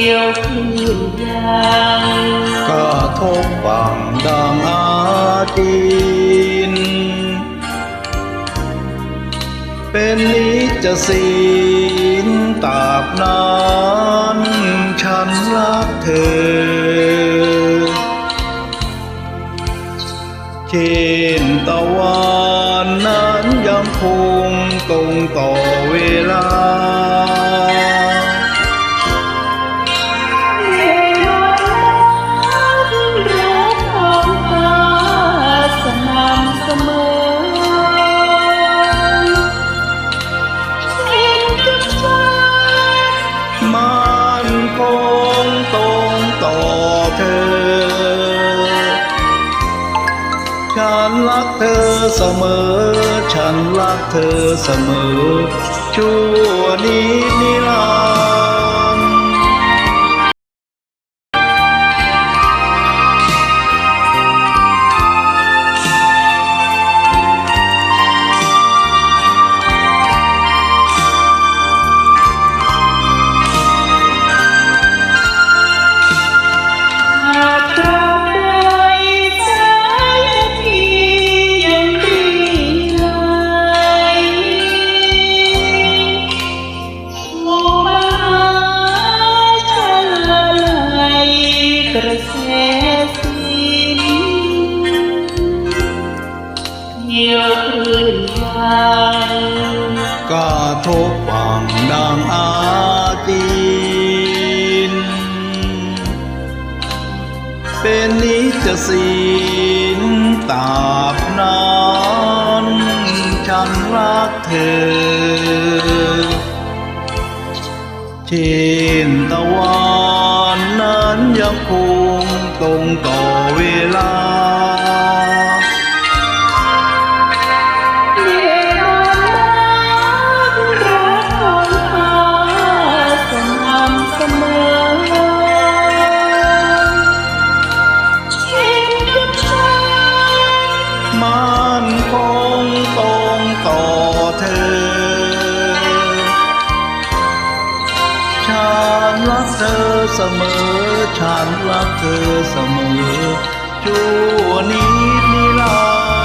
ียวคืนยางก็ทบฝั่งดังอาตีน เป็นนิจศีลตากนานฉันรักเธอ เช่นตะวันนั้นยังคงตรงต่อเวลา ตรงต่อเธอ ฉันรักเธอเสมอ ฉันรักเธอเสมอ ชั่วนี้นิรันดร์ ระแสสิ้นเกี่ยวคลื่นวันกาทบฝั่งดังอาจีนเป็นนิจศีลตราบนานฉันรักเธอเช่นตะวัน นั้นยังคงตรงต่อเวลาเย่รักของฟ้าสม่ำเสมอเช่นกับฉันมันคงตรงต่อเธอ ฉันรักเธอ เสมอ ฉันรักเธอเสมอชั่วนิดนิรัน